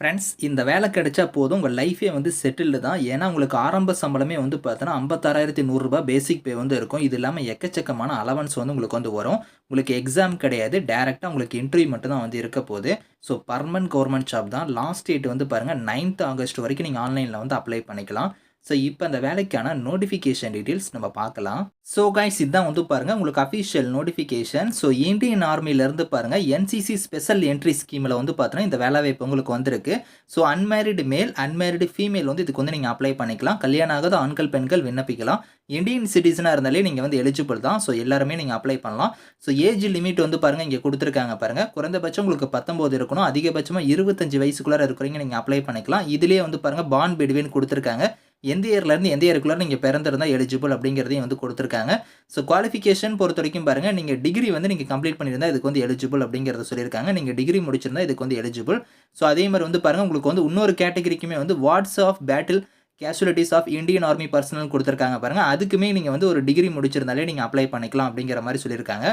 Friends இந்த வேலை கிடைச்சா போதும். உங்கள் லைஃபே வந்து செட்டில்டு தான். ஏன்னா உங்களுக்கு ஆரம்ப சம்பளமே வந்து பார்த்தோன்னா ஐம்பத்தாறாயிரத்தி நூறுரூபா பேசிக் பே வந்து இருக்கும். இது இல்லாமல் எக்கச்சக்கமான அலவன்ஸ் வந்து உங்களுக்கு வந்து வரும். உங்களுக்கு எக்ஸாம் கிடையாது. டேரெக்டாக உங்களுக்கு இன்டர்வியூ மட்டும் தான் வந்து இருக்க போகுது. ஸோ பர்மனன்ட் கவர்மெண்ட் ஜாப் தான். லாஸ்ட் டேட் வந்து பாருங்கள் நைன்த் ஆகஸ்ட் வரைக்கும் நீங்கள் ஆன்லைனில் வந்து அப்ளை பண்ணிக்கலாம். ஸோ இப்போ அந்த வேலைக்கான நோட்டிஃபிகேஷன் டீட்டெயில்ஸ் நம்ம பார்க்கலாம். ஸோ கைஸ் இதுதான் வந்து பாருங்கள் உங்களுக்கு அஃபிஷியல் நோட்டிஃபிகேஷன் ஸோ இந்தியன் ஆர்மியிலேருந்து பாருங்கள் என்சிசி ஸ்பெஷல் என்ட்ரி ஸ்கீமில் வந்து பார்த்தீங்கன்னா இந்த வேலை வாய்ப்பு உங்களுக்கு வந்திருக்கு. So unmarried male unmarried female வந்து இதுக்கு வந்து நீங்கள் அப்ளை பண்ணிக்கலாம். கல்யாணம் ஆகாத ஆண்கள் பெண்கள் விண்ணப்பிக்கலாம். இந்தியன் சிட்டிசனாக இருந்தாலே நீங்கள் வந்து எலிஜிபிள் தான். ஸோ எல்லாருமே நீங்கள் அப்ளை பண்ணலாம். ஸோ ஏஜ் லிமிட் வந்து பாருங்கள் இங்கே கொடுத்துருக்காங்க பாருங்கள் குறைந்தபட்சம் உங்களுக்கு பத்தொம்போது இருக்கணும். அதிகபட்சமாக இருபத்தஞ்சு வயசுக்குள்ளே இருக்கிறீங்க நீங்கள் அப்ளை பண்ணிக்கலாம். இதுலேயே வந்து பாருங்கள் பான் பிட்வீன் கொடுத்துருக்காங்க. எந்த இயர்லேருந்து எந்த இயருக்குள்ளே நீங்கள் பிறந்திருந்தால் எலிஜிபிள் அப்படிங்கிறதையும் வந்து கொடுத்துருக்காங்க. ஸோ குவாலிஃபிகேஷன் பொறுத்த வரைக்கும் பாருங்கள் நீங்கள் டிகிரி வந்து நீங்கள் கம்ப்ளீட் பண்ணியிருந்தால் இதுக்கு வந்து எலிஜிபிள் அப்படிங்கிறத சொல்லியிருக்காங்க. நீங்கள் டிகிரி முடிச்சிருந்தா இதுக்கு வந்து எலிஜிபிள் ஸோ அதே மாதிரி வந்து பாருங்கள் உங்களுக்கு வந்து இன்னொரு கேட்டகரிக்குமே வந்து wards of battle casualties of Indian army personnel கொடுத்துருக்காங்க பாருங்கள் அதுக்குமே நீங்கள் வந்து ஒரு டிகிரி முடிச்சிருந்தாலே நீங்கள் அப்ளை பண்ணிக்கலாம் அப்படிங்கிற மாதிரி சொல்லியிருக்காங்க.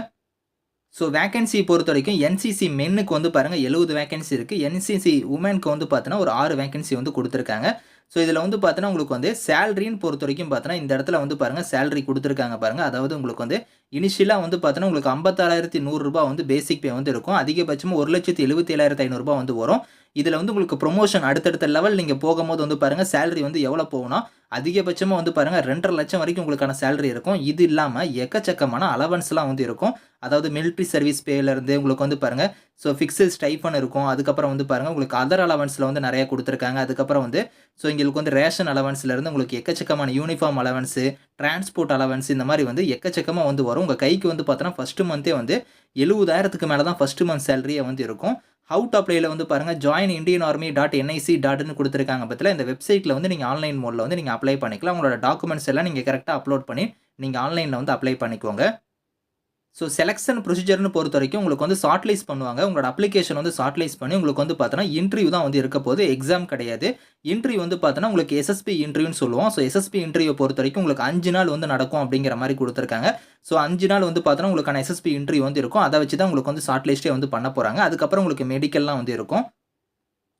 ஸோ வேகன்சி பொறுத்த வரைக்கும் என்சிசி மென்னுக்கு வந்து பாருங்கள் எழுபது வேகன்சி இருக்குது என்சிசி உமனுக்கு வந்து பார்த்தோன்னா ஒரு ஆறு வேகன்சி வந்து கொடுத்துருக்காங்க. ஸோ இதில் வந்து பார்த்தீங்கன்னா உங்களுக்கு வந்து சேலரின்னு பொறுத்த வரைக்கும் பார்த்தோன்னா இந்த இடத்துல வந்து பாருங்கள் சேலரி கொடுத்துருக்காங்க பாருங்கள் அதாவது உங்களுக்கு வந்து இனிஷியலாக வந்து பார்த்தீங்கன்னா உங்களுக்கு ஐம்பத்தாறாயிரத்தி நூறுரூபா வந்து பேசிக் பே வந்து இருக்கும். அதிகபட்சமாக ஒரு லட்சத்தி எழுபத்தி ஏழாயிரத்தி ஐநூறுரூபா வந்து வரும். இதில் வந்து உங்களுக்கு ப்ரொமோஷன் அடுத்தடுத்த லெவல் நீங்கள் போகும்போது வந்து பாருங்கள் சேலரி வந்து எவ்வளோ போகணும் அதிகபட்சமாக வந்து பாருங்கள் ரெண்டரை லட்சம் வரைக்கும் உங்களுக்கான சேலரி இருக்கும். இது இல்லாமல் எக்கச்சக்கமான அலவன்ஸ்லாம் வந்து இருக்கும். அதாவது மிலிட்ரி சர்வீஸ் பேலேருந்து உங்களுக்கு வந்து பாருங்கள் ஸோ ஃபிக்ஸு ஸ்டைஃபன் இருக்கும். அதுக்கப்புறம் வந்து பாருங்கள் உங்களுக்கு அதர் அலவன்ஸில் வந்து நிறைய கொடுத்துருக்காங்க. அதுக்கப்புறம் வந்து ஸோ எங்களுக்கு வந்து ரேஷன் அலவன்ஸ்லேருந்து உங்களுக்கு எக்கச்சக்கமான யூனிஃபார்ம் அலவன்ஸு டிரான்ஸ்போர்ட் அலவன்ஸ் இந்த மாதிரி வந்து எக்கச்சக்கமாக வந்து வரும். உங்கள் கைக்கு வந்து பார்த்தோன்னா ஃபஸ்ட்டு மந்த்தே வந்து எழுபதாயிரத்துக்கு மேலே தான் ஃபஸ்ட்டு மந்த் சேலரியே வந்து இருக்கும். ஹவுட் அப்ளைல வந்து பாருங்கள் join Indian army dot NIC டாட்னு கொடுத்துருக்காங்க பற்றில இந்த வெப்சைட்டில் வந்து நீங்கள் ஆன்லைன் மோடில் வந்து நீங்கள் அப்ளை பண்ணிக்கலாம். உங்களோட டாக்குமெண்ட்ஸ் எல்லாம் நீங்கள் கரெக்டாக அப்லோட் பண்ணி நீங்கள் ஆன்லைனில் வந்து அப்ளை பண்ணிக்கோங்க. ஸோ செலெக்ஷன் ப்ரொசீஜர்னு பொறுத்த வரைக்கும் உங்களுக்கு வந்து ஷார்ட்லைஸ் பண்ணுவாங்க. உங்களோட அப்ளிகேஷன் வந்து ஷார்ட்லைஸ் பண்ணி உங்களுக்கு வந்து பார்த்தோன்னா இன்டர்வியூ தான் வந்து இருக்க போது எக்ஸாம் கிடையாது. இன்டர்வியூ வந்து பார்த்தோன்னா உங்களுக்கு எஸ்எஸ்பி இன்டர்வியூன்னு சொல்லுவோம். ஸோ எஸ்எஸ்பி இன்டர்வியூ பொறுத்த வரைக்கும் உங்களுக்கு அஞ்சு நாள் வந்து நடக்கும் அப்படிங்கிற மாதிரி கொடுத்துருக்காங்க. ஸோ அஞ்சு நாள் வந்து பார்த்தோன்னா உங்களுக்கான எஸ்எஸ்பி இன்டர்வியூ வந்து இருக்கும். அதை வச்சு தான் உங்களுக்கு வந்து ஷார்ட்லிஸ்ட்டே வந்து பண்ண போகிறாங்க அதுக்கப்புறம் உங்களுக்கு மெடிக்கல்லாம் வந்து இருக்கும்.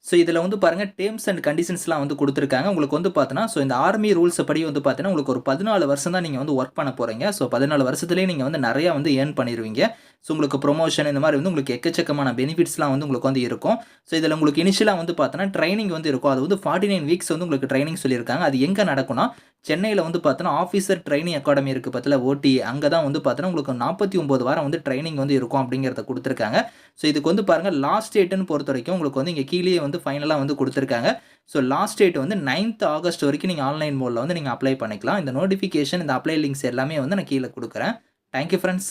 ஸோ இதில் வந்து பாருங்கள் டேர்ம்ஸ் அண்ட் கண்டிஷன்ஸ்லாம் வந்து கொடுத்துருக்காங்க. உங்களுக்கு வந்து பார்த்தோன்னா ஸோ இந்த ஆர்மி ரூல்ஸ் படி வந்து பார்த்தீங்கன்னா உங்களுக்கு ஒரு பதினாலு வருஷம் தான் நீங்கள் வந்து ஒர்க் பண்ண போகிறீங்க ஸோ பதினாலு வருஷத்துலேயே நீங்கள் வந்து நிறையா வந்து ஏர்ன் பண்ணிடுவீங்க ஸோ உங்களுக்கு ப்ரொமோஷன் இந்த மாதிரி வந்து உங்களுக்கு எக்கச்சக்கமான பெனிஃபிட்ஸ்லாம் வந்து உங்களுக்கு வந்து இருக்கும். ஸோ இதில் உங்களுக்கு இனிஷியலாக வந்து பார்த்தோன்னா ட்ரைனிங் வந்து இருக்கும். அது வந்து ஃபார்ட்டி நைன் வீக்ஸ் வந்து உங்களுக்கு ட்ரைனிங் சொல்லியிருக்காங்க. அது எங்கே நடக்கும்னா சென்னையில் வந்து பார்த்தோன்னா ஆஃபீஸர் ட்ரைனிங் அகாடமி இருக்குது பற்றில ஓடி அங்கே தான் வந்து பார்த்தோன்னா உங்களுக்கு நாற்பத்தி ஒம்பது வாரம் வந்து ட்ரைனிங் வந்து இருக்கும் அப்படிங்கிறத கொடுத்துருக்காங்க. ஸோ இதுக்கு வந்து பாருங்கள் லாஸ்ட் டேட்டுன்னு பொறுத்த வரைக்கும் உங்களுக்கு வந்து இங்கே கீழே வந்து ஃபைனலாக வந்து கொடுத்துருக்காங்க. ஸோ லாஸ்ட் டேட் வந்து நைன்த் ஆகஸ்ட் வரைக்கும் நீங்கள் ஆன்லைன் மோடில் வந்து நீங்கள் அப்ளை பண்ணிக்கலாம். இந்த நோட்டிஃபிகேஷன் இந்த அப்ளை லிங்க்ஸ் எல்லாமே வந்து நான் கீழே கொடுக்குறேன். Thank you friends